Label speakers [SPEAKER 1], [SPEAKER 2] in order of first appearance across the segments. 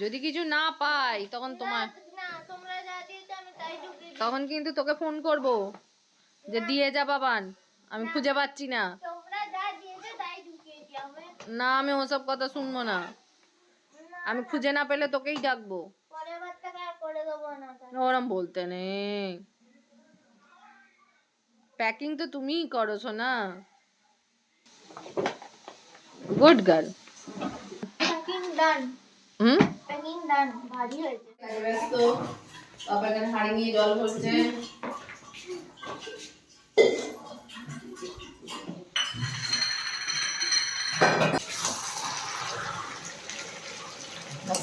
[SPEAKER 1] যদি কিছু না পাই তখন তোমার। তখন কিন্তু তোকে ফোন করব যে দিয়ে যা বাবান আমি খুঁজে পাচ্ছি না।
[SPEAKER 2] তোমরা যা দিয়েছ তাই ঢুকিয়ে দিই আমি।
[SPEAKER 1] না আমি ওসব কথা শুনব না। আমি খুঁজে না পেলে তোকেই ডাকবো। ওরম বলতে নেই। প্যাকিং তো তুমিই করো না গুড গার্ল
[SPEAKER 2] প্যাকিং ডান
[SPEAKER 1] হুম?
[SPEAKER 2] ডান ভারী হয়েছে
[SPEAKER 1] ব্যস্ত বাবা এখানে হাড়ি নিয়ে জল ভরছে।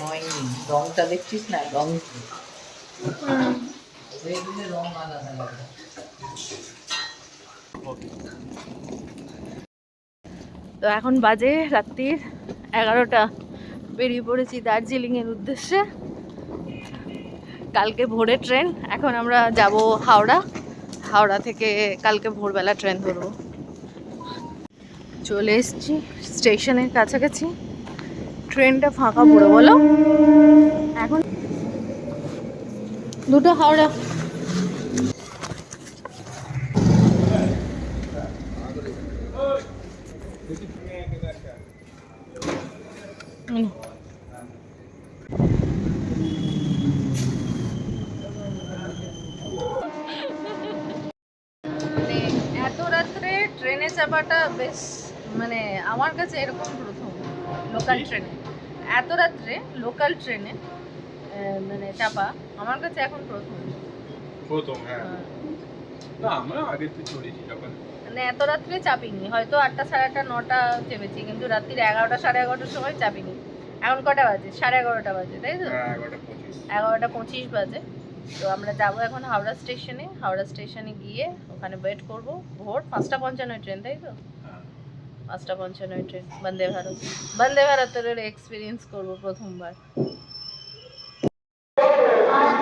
[SPEAKER 3] হয়নি রংটা দেখছিস না? রং রং আলাদা লাগে
[SPEAKER 1] তো এখন বাজে রাত্রির এগারোটা। বেরিয়ে পড়েছি দার্জিলিং এর উদ্দেশ্যে। কালকে ভোরে ট্রেন, এখন আমরা যাব হাওড়া। হাওড়া থেকে কালকে ভোরবেলা ট্রেন ধরবো। চলে এসছি স্টেশনের কাছাকাছি। ট্রেনটা ফাঁকা পড়ে, বলো। এখন দুটো হাওড়া হুম। মানে এত রাত্রে ট্রেনে চাপাটা বেশ মানে আমার কাছে এরকম প্রথম লোকাল ট্রেনে এত রাত্রে লোকাল ট্রেনে মানে চাপা আমার কাছে এখন প্রথম।
[SPEAKER 4] প্রথম হ্যাঁ। না আমরা আগে তো চড়েছি যখন।
[SPEAKER 1] মানে এত রাত্রে চাপিনি হয়তো আটটা সাড়ে আটটা নটা চেপেছি কিন্তু রাত্রির এগারোটা সাড়ে এগারোটার সময় চাপিনি। এখন কটা বাজে? সাড়ে এগারোটা বাজে তাই তো?
[SPEAKER 4] হ্যাঁ এগারোটা পঁচিশ।
[SPEAKER 1] বাজে। তো আমরা যাব এখন হাওড়া স্টেশনে। হাওড়া স্টেশনে গিয়ে ওখানে ওয়েট করব। ভোর পাঁচটা পঞ্চান্ন ট্রেন তাই তো?
[SPEAKER 4] হ্যাঁ
[SPEAKER 1] পাঁচটা পঞ্চান্ন ট্রেন বন্দে ভারত। বন্দে ভারতের এক্সপিরিয়েন্স করব প্রথমবার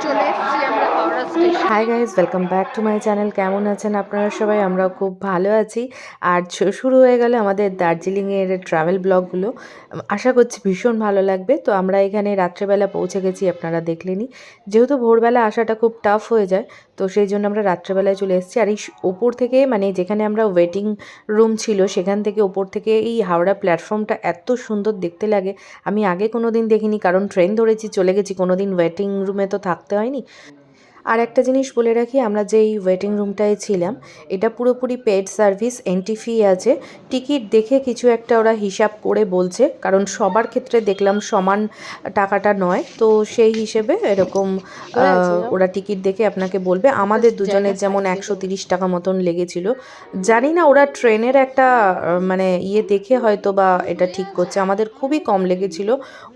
[SPEAKER 1] চলে এসেছি আমরা Howrah station
[SPEAKER 5] hi guys welcome back to my channel কেমন আছেন আপনারা সবাই? আমরা খুব ভালো আছি। আর শুরু হয়ে গেল আমাদের দার্জিলিংয়ের ট্রাভেল ব্লগগুলো আশা করছি ভীষণ ভালো লাগবে। তো আমরা এখানে রাত্রেবেলা পৌঁছে গেছি, আপনারা দেখলেনই। যেহেতু ভোরবেলা আসাটা খুব টাফ হয়ে যায়, তো সেই জন্য আমরা রাত্রেবেলায় চলে এসেছি। আর এই ওপর থেকে মানে যেখানে আমরা ওয়েটিং রুম ছিল, সেখান থেকে ওপর থেকে এই হাওড়া প্ল্যাটফর্মটা এত সুন্দর দেখতে লাগে। আমি আগে কোনো দিন দেখিনি, কারণ ট্রেন ধরেছি, চলে গেছি। কোনো দিন ওয়েটিং রুমে তো থাকতে হয়নি। আর একটা জিনিস বলে রাখি আমরা যেই ওয়েটিং রুমটায় ছিলাম এটা পুরোপুরি পেড সার্ভিস এন্ট্রি ফি আছে। টিকিট দেখে কিছু একটা ওরা হিসাব করে বলছে কারণ সবার ক্ষেত্রে দেখলাম সমান টাকাটা নয়। তো সেই হিসেবে এরকম ওরা টিকিট দেখে আপনাকে বলবে। আমাদের দুজনের যেমন একশো তিরিশ টাকা মতন লেগেছিল। জানি না ওরা ট্রেনের একটা মানে ইয়ে দেখে হয়তো বা এটা ঠিক করছে। আমাদের খুবই কম লেগেছিল।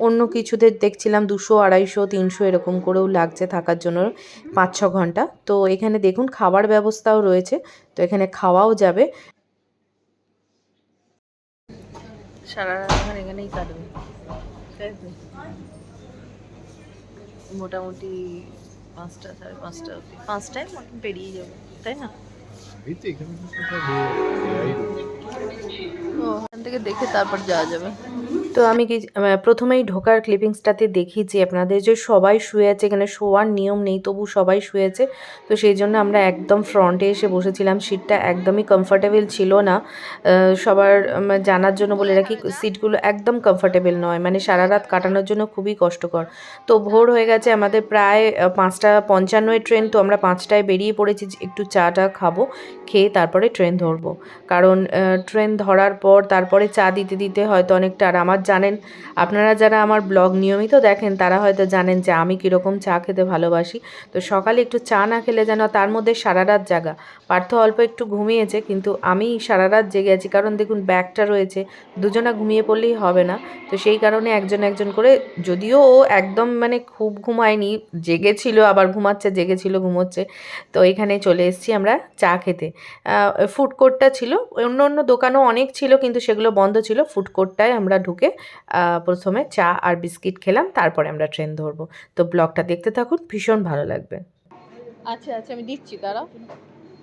[SPEAKER 5] অন্য কিছুদের দেখছিলাম দুশো আড়াইশো তিনশো এরকম করেও লাগছে থাকার জন্য। পাঁচ ছ ঘণ্টা। তো এখানে দেখুন খাবার ব্যবস্থাও রয়েছে। তো এখানে খাওয়াও যাবে।
[SPEAKER 1] সারা রাত এখানেই কাটবে। তাই তো? মোটামুটি পাঁচটা সাড়ে পাঁচটা অবধি। পাঁচটায় মতন পেরিয়ে যাব তাই না?
[SPEAKER 4] এখানে
[SPEAKER 1] থেকে দেখে তারপর যাওয়া যাবে।
[SPEAKER 5] তো আমি কি প্রথমেই ঢোকার ক্লিপিংসটাতে দেখিয়েছি আপনাদের যে সবাই শুয়ে আছে, এখানে শোয়ার নিয়ম নেই, তবু সবাই শুয়েছে তো সেই জন্য আমরা একদম ফ্রন্টে এসে বসেছিলাম। সিটটা একদমই কমফোর্টেবল ছিল না। সবার জানার জন্য বলে রাখি সিটগুলো একদম কমফোর্টেবল নয়। মানে সারা রাত কাটানোর জন্য খুবই কষ্টকর। তো ভোর হয়ে গেছে, আমাদের প্রায় পাঁচটা পঞ্চান্নয় ট্রেন তো আমরা পাঁচটায় বেরিয়ে পড়েছি একটু চাটা খাব, খেয়ে তারপরে ট্রেন ধরবো। কারণ ট্রেন ধরার পর তারপরে চা দিতে দিতে হয়তো অনেকটা আর আমার জানেন। আপনারা যারা আমার ব্লগ নিয়মিত দেখেন, তারা হয়তো জানেন যে আমি কীরকম চা খেতে ভালোবাসি। তো সকালে একটু চা না খেলে যেন তার মধ্যে সারা রাত জাগা। পার্থ অল্প একটু ঘুমিয়েছে, কিন্তু আমি সারা রাত জেগে আছি। কারণ দেখুন, ব্যাগটা রয়েছে, দুজনা ঘুমিয়ে পড়লেই হবে না। তো সেই কারণে একজন একজন করে, যদিও ও একদম মানে খুব ঘুমায়নি, জেগেছিল, আবার ঘুমাচ্ছে, জেগেছিল, ঘুমোচ্ছে। তো এখানে চলে এসেছি আমরা চা খেতে। ফুড কোর্টটা ছিল অন্য অন্য দোকানও অনেক ছিল, কিন্তু সেগুলো বন্ধ ছিল। ফুড কোর্টটায় আমরা ঢুকে প্রথমে চা আর বিস্কিট খেলাম, তারপরে আমরা ট্রেন ধরবো। তো ব্লগটা দেখতে থাকুন, ভীষণ ভালো লাগবে।
[SPEAKER 1] আচ্ছা আচ্ছা আমি দিচ্ছি, দাঁড়াও।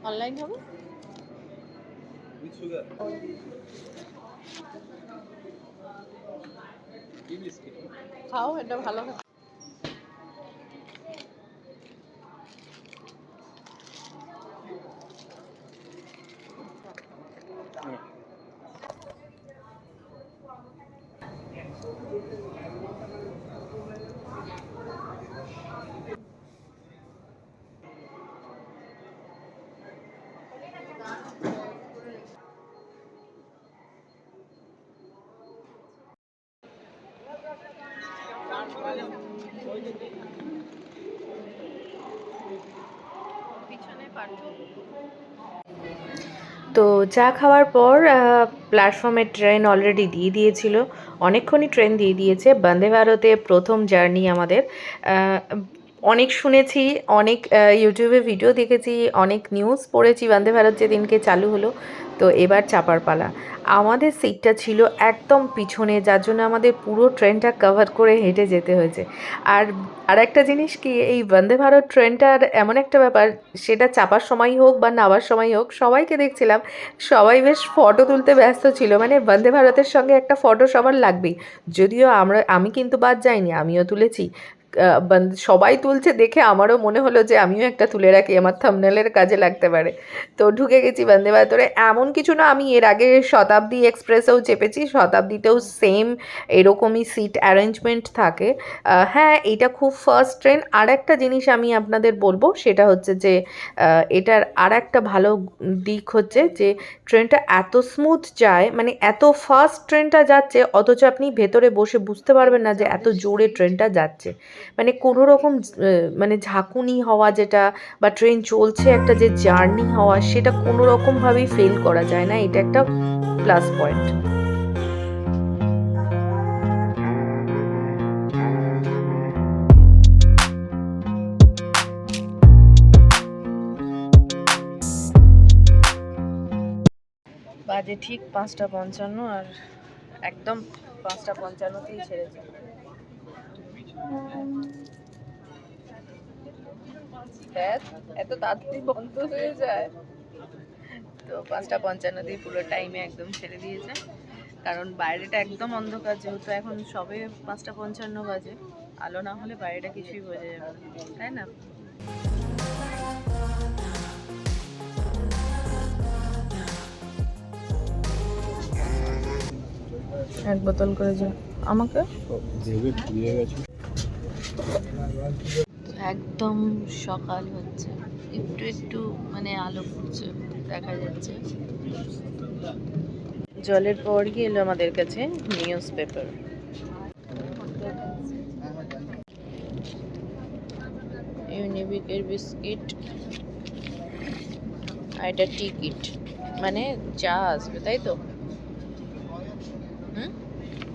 [SPEAKER 1] অনলাইন হবে? খাও, এটা ভালো
[SPEAKER 5] তো চা খাওয়ার পর প্ল্যাটফর্মে ট্রেন অলরেডি দিয়ে দিয়েছিল। অনেকক্ষণই ট্রেন দিয়ে দিয়েছে। বন্দে ভারতে প্রথম জার্নি আমাদের। অনেক শুনেছি, অনেক ইউটিউবে ভিডিও দেখেছি, অনেক নিউজ পড়েছি। বন্দে ভারত যেদিনকে চালু হলো, তো এবার চাপার পালা। আমাদের সিটটা ছিল একদম পিছনে, যার জন্য আমাদের পুরো ট্রেনটা কভার করে হেঁটে যেতে হয়েছে। আর আর একটা জিনিস কি, এই বন্দে ভারত ট্রেনটার এমন একটা ব্যাপার, সেটা চাপার সময় হোক বা নামার সময় হোক, সবাইকে দেখছিলাম, সবাই বেশ ফটো তুলতে ব্যস্ত ছিল। মানে বন্দে ভারতের সঙ্গে একটা ফটো সবার লাগবেই। যদিও আমরা, আমি কিন্তু বাদ যাইনি, আমিও তুলেছি। সবাই তুলছে দেখে আমারও মনে হলো যে আমিও একটা তুলে রাখি, আমার থামনেলের কাজে লাগতে পারে। তো ঢুকে গেছি বন্দে ভারতরে। এমন কিছু না, আমি এর আগে শতাব্দী এক্সপ্রেসেও চেপেছি, শতাব্দীতেও সেম এরকমই সিট অ্যারেঞ্জমেন্ট থাকে। হ্যাঁ এটা খুব ফার্স্ট ট্রেন আর একটা জিনিস আমি আপনাদের বলব, সেটা হচ্ছে যে এটার আর একটা ভালো দিক হচ্ছে যে ট্রেনটা এত স্মুথ যায় মানে এত ফার্স্ট ট্রেনটা যাচ্ছে, অথচ আপনি ভেতরে বসে বুঝতে পারবেন না যে এত জোরে ট্রেনটা যাচ্ছে। মানে কোনো রকম মানে ঝাঁকুনি হওয়া যেটা বা ট্রেন চলছে একটা যে জার্নি হওয়া, সেটা কোনো রকমভাবেই ফেল করা যায় না। এটা একটা প্লাস পয়েন্ট বাজে ঠিক পাঁচটা পঞ্চান্ন আর একদম পাঁচটা পঞ্চান্নতেই ছেড়েছে। এত তাড়াতাড়ি বন্ধ হয়ে যায়। তো পাঁচটা পঞ্চান্নতেই পুরো টাইমে একদম ছেড়ে দিয়েছে। কারণ বাইরেটা একদম অন্ধকার যেহেতু এখন সবে পাঁচটা পঞ্চান্ন বাজে। আলো না হলে বাইরেটা কিছুই বোঝা যাবে তাই না? এক বোতল করে যা। আমাকে?
[SPEAKER 4] দেবে ফুরিয়ে গেছে।
[SPEAKER 1] একদম সকাল হচ্ছে। একটু একটু মানে আলো পড়ছে দেখা যাচ্ছে।
[SPEAKER 5] জলের পর গিয়ে এলো আমাদের কাছে? News paper. ইউনিবিকের বিস্কিট আর এটা টিকিট। মানে চা আসবে তাই তো? হুম?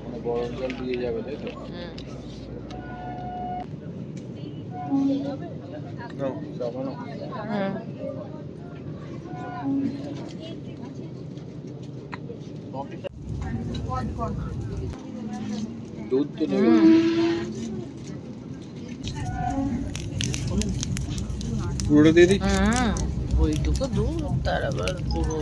[SPEAKER 4] মানে গরম জল দিয়ে যাবে তাই তো।
[SPEAKER 5] হুম।
[SPEAKER 4] দুধ তো নেবে পুরোটা দিয়ে দিই
[SPEAKER 5] ওইটুকু দুধ তার আবার পুরো।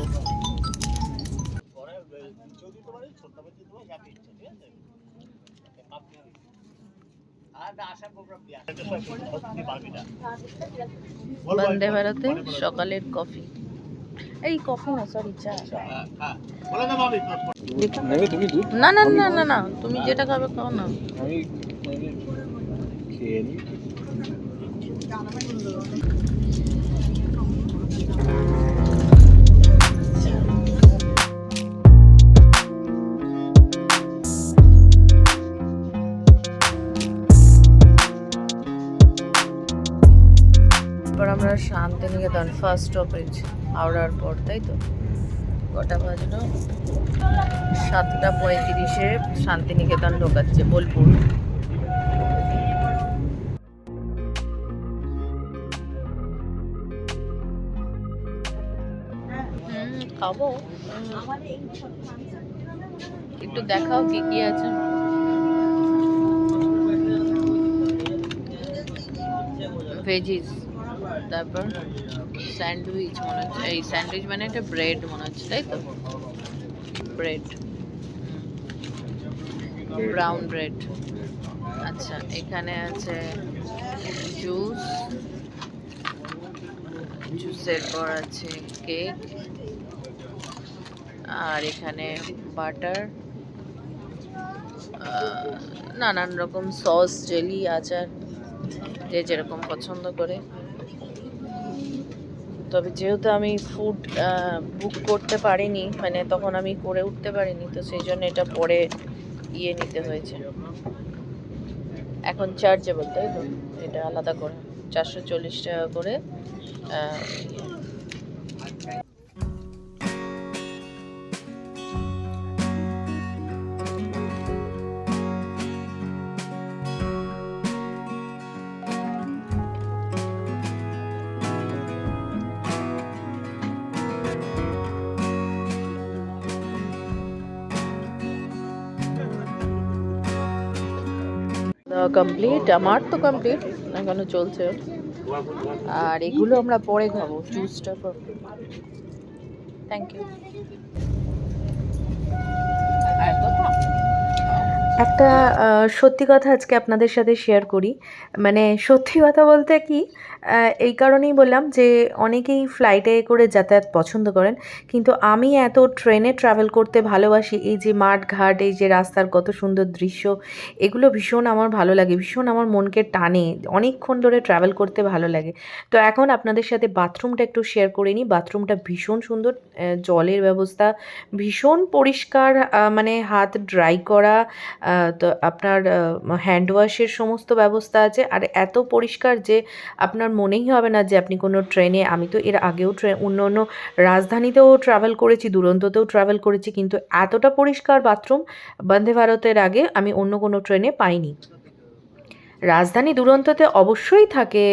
[SPEAKER 5] বন্দে ভারতে সকালের কফি। এই কফি না সরি চা
[SPEAKER 4] নেবে তুমি
[SPEAKER 5] না না না না না তুমি যেটা খাবে খাও না।
[SPEAKER 4] খেয়ে
[SPEAKER 5] শান্তিনিকেতন ফার্স্ট স্টপেজ হাওড়ার পর, তাই তো? কটা বাজলো? সাতটা পঁয়ত্রিশে শান্তিনিকেতন ঢোকাচ্ছে বোলপুর। খাব। একটু দেখাও কি কি আছে। ভেজিস তারপর স্যান্ডউইচ মনে হচ্ছে এই স্যান্ডউইচ মানে একটা ব্রেড মনে হচ্ছে, তাই তো? ব্রেড ব্রাউন ব্রেড আচ্ছা এখানে আছে জুস জুসের পর আছে কেক আর এখানে বাটার নানান রকম সস জেলি আচার, যে যেরকম পছন্দ করে। তবে যেহেতু আমি ফুড বুক করতে পারিনি মানে তখন আমি করে উঠতে পারিনি, তো সেই জন্য এটা পরে ইয়ে নিতে হয়েছে। এখন চার্জেবল তাই তো? এটা আলাদা করে, চারশো চল্লিশ টাকা করে কমপ্লিট আমার তো কমপ্লিট এখনও চলছে? আর এগুলো আমরা পরে খাব জুসটা থ্যাংক ইউ
[SPEAKER 3] আর কথা
[SPEAKER 5] একটা সত্যি কথা আজকে আপনাদের সাথে শেয়ার করি। মানে সত্যি কথা বলতে কি এই কারণেই বললাম যে অনেকেই ফ্লাইটে করে যাতায়াত পছন্দ করেন, কিন্তু আমি এত ট্রেনে ট্রাভেল করতে ভালোবাসি, এই যে মাঠ ঘাট, এই যে রাস্তার কত সুন্দর দৃশ্য, এগুলো ভীষণ আমার ভালো লাগে, ভীষণ আমার মনকে টানে, অনেকক্ষণ ধরে ট্রাভেল করতে ভালো লাগে। তো এখন আপনাদের সাথে বাথরুমটা একটু শেয়ার করে নিই বাথরুমটা ভীষণ সুন্দর জলের ব্যবস্থা, ভীষণ পরিষ্কার মানে হাত ড্রাই করা তো আপনার হ্যান্ড ওয়াশের সমস্ত ব্যবস্থা আছে। আর এত পরিষ্কার যে আপনার মনেই হবে না যে আপনি কোনো ট্রেনে আমি তো এর আগেও ট্রেন অন্য অন্য রাজধানীতেও ট্রাভেল করেছি, দুরন্ততেও ট্রাভেল করেছি, কিন্তু এতটা পরিষ্কার বাথরুম বন্দে ভারতের আগে আমি অন্য কোনো ট্রেনে পাইনি। রাজধানী দুরন্ততে অবশ্যই থাকে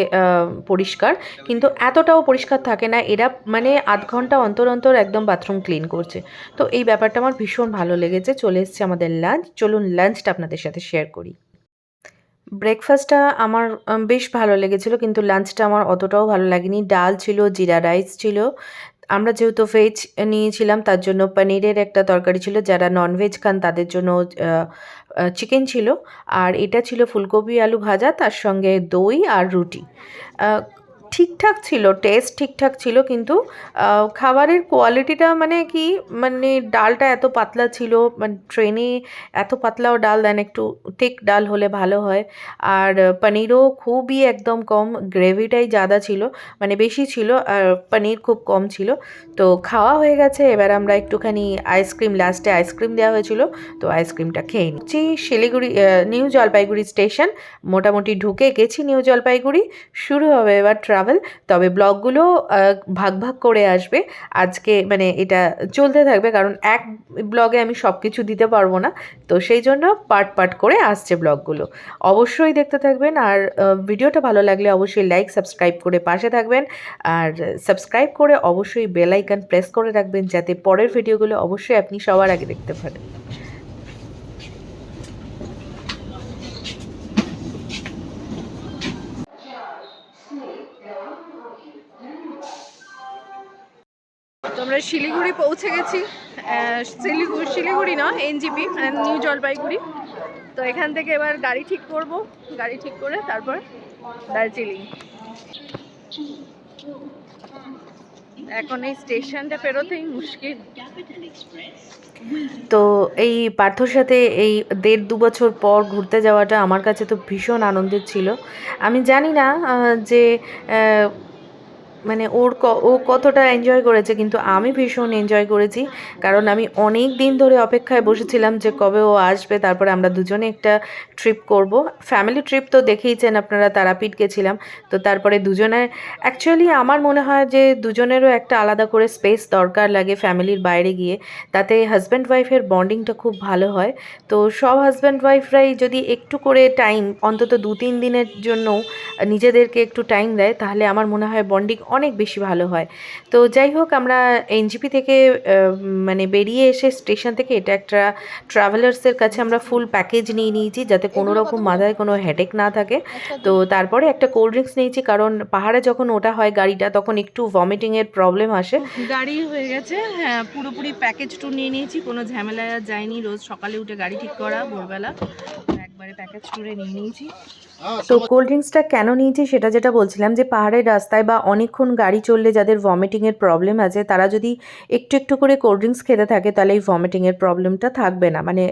[SPEAKER 5] পরিষ্কার, কিন্তু এতটাও পরিষ্কার থাকে না, এরা মানে আধ ঘণ্টা অন্তর অন্তর একদম বাথরুম ক্লিন করছে। তো এই ব্যাপারটা আমার ভীষণ ভালো লেগেছে, চলে এসছে আমাদের লাঞ্চ, চলুন লাঞ্চটা আপনাদের সাথে শেয়ার করি। ব্রেকফাস্টটা আমার বেশ ভালো লেগেছিল, কিন্তু লাঞ্চটা আমার অতটাও ভালো লাগেনি, ডাল ছিল, জিরা রাইস ছিল আমরা যেহেতু ভেজ নিয়েছিলাম, তার জন্য পনিরের একটা তরকারি ছিল, যারা ননভেজ খান তাদের জন্য চিকেন ছিল। আর এটা ছিল ফুলকপি আলু ভাজা, তার সঙ্গে দই আর রুটি। ঠিকঠাক ছিল টেস্ট ঠিকঠাক ছিল, কিন্তু খাবারের কোয়ালিটিটা মানে কি মানে ডালটা এত পাতলা ছিল মানে ট্রেনে এত পাতলাও ডাল দেন একটু ঠিক ডাল হলে ভালো হয়। আর পনিরও খুবই একদম কম গ্রেভিটাই জাদা ছিল মানে বেশি ছিল, আর পনির খুব কম ছিল। তো খাওয়া হয়ে গেছে, এবার আমরা একটুখানি আইসক্রিম লাস্টে আইসক্রিম দেওয়া হয়েছিল, তো আইসক্রিমটা খেয়ে নিচ্ছি। শিলিগুড়ি নিউ জলপাইগুড়ি স্টেশন মোটামুটি ঢুকে গেছি নিউ জলপাইগুড়ি, শুরু হবে এবার ট্রাভেল তবে ব্লগগুলো ভাগ ভাগ করে আসবে। আজকে মানে এটা চলতে থাকবে, কারণ এক ব্লগে আমি সব কিছু দিতে পারব না। তো সেই জন্য পার্ট পার্ট করে আসছে ব্লগগুলো। অবশ্যই দেখতে থাকবেন, আর ভিডিওটা ভালো লাগলে অবশ্যই লাইক সাবস্ক্রাইব করে পাশে থাকবেন। আর সাবস্ক্রাইব করে অবশ্যই বেল প্রেস করে রাখবেন, যাতে পরের ভিডিওগুলো অবশ্যই আপনি সবার আগে দেখতে পারেন।
[SPEAKER 1] আমরা শিলিগুড়ি পৌঁছে গেছি শিলিগুড়ি শিলিগুড়ি না, এনজিপি নিউ জলপাইগুড়ি। তো এখান থেকে এবার গাড়ি ঠিক করব, গাড়ি ঠিক করে তারপর দার্জিলিং। এখন এই স্টেশনটা পেরোতেই মুশকিল।
[SPEAKER 5] তো এই পার্থর সাথে এই দেড় দু বছর পর ঘুরতে যাওয়াটা আমার কাছে তো ভীষণ আনন্দের ছিল। আমি জানি না যে মানে ওর ও কতটা এনজয় করেছে, কিন্তু আমি ভীষণ এনজয় করেছি। কারণ আমি অনেক দিন ধরে অপেক্ষায় বসেছিলাম যে কবে ও আসবে, তারপরে আমরা দুজনে একটা ট্রিপ করব। ফ্যামিলি ট্রিপ তো দেখেইছেন আপনারা, তারাপীঠ গেছিলাম। তো তারপরে দুজনে অ্যাকচুয়ালি আমার মনে হয় যে দুজনেরও একটা আলাদা করে স্পেস দরকার লাগে ফ্যামিলির বাইরে গিয়ে। তাতে হাজব্যান্ড ওয়াইফের বন্ডিংটা খুব ভালো হয়। তো সব হাজব্যান্ড ওয়াইফরাই যদি একটু করে টাইম অন্তত দু তিন দিনের জন্য নিজেদেরকে একটু টাইম দেয়, তাহলে আমার মনে হয় বন্ডিং অনেক বেশি ভালো হয়। তো যাই হোক আমরা এনজিপি থেকে মানে বেরিয়ে এসে স্টেশন থেকে এটা একটা ট্রাভেলার্সের কাছে আমরা ফুল প্যাকেজ নিয়ে নিয়েছি যাতে কোনো রকম মাথায় কোনো হেডেক না থাকে। তো তারপরে একটা কোল্ড ড্রিঙ্কস নিয়েছি কারণ পাহাড়ে যখন ওটা হয় গাড়িটা তখন একটু ভমিটিংয়ের প্রবলেম আসে।
[SPEAKER 1] গাড়ি হয়ে গেছে হ্যাঁ পুরোপুরি প্যাকেজ টু নিয়ে নিয়েছি কোনো ঝামেলা যায়নি রোজ সকালে উঠে গাড়ি ঠিক করা ভোরবেলা একবারে প্যাকেজ ট্যুরে নিয়ে নিয়েছি।
[SPEAKER 5] তো কোল্ড ড্রিঙ্কসটা কেন নিয়েছি সেটা যেটা বলছিলাম যে পাহাড়ের রাস্তায় বা অনেকক্ষণ গাড়ি চললে যাদের ভমিটিংয়ের প্রবলেম আছে তারা যদি একটু একটু করে কোল্ড ড্রিঙ্কস খেতে থাকে তাহলে এই ভমিটিংয়ের প্রবলেমটা থাকবে না। মানে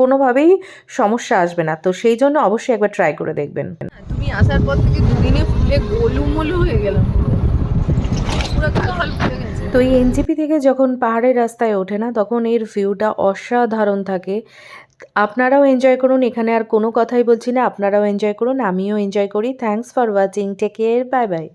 [SPEAKER 5] কোনোভাবেই সমস্যা আসবে না। তো সেই জন্য অবশ্যই একবার ট্রাই করে দেখবেন।
[SPEAKER 1] তুমি আসার পর থেকে দুদিনে ফুলে গোলুমলু হয়ে গেলাম পুরো কাল ফাল ফুলে গেছে।
[SPEAKER 5] তো এই এনজিপি থেকে যখন পাহাড়ের রাস্তায় ওঠে না তখন এর ভিউটা অসাধারণ থাকে। আপনারাও এনজয় করুন। এখানে আর কোনো কথাই বলছি না। আপনারাও এনজয় করুন। আমিও এনজয় করি। Thanks for watching take care bye
[SPEAKER 1] bye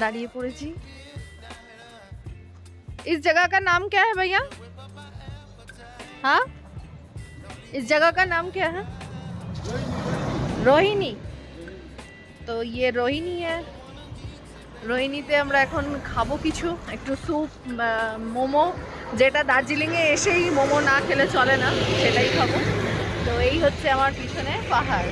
[SPEAKER 1] দাঁড়িয়ে পড়েছি इस जगह का नाम क्या है भैया हाँ इस जगह का नाम क्या है রোহিণী তো ইয়ে রোহিণী है রোহিণীতে আমরা এখন খাবো কিছু একটু স্যুপ মোমো যেটা দার্জিলিংয়ে এসেই মোমো না খেলে চলে না সেটাই খাবো তো এই হচ্ছে আমার পিছনে পাহাড়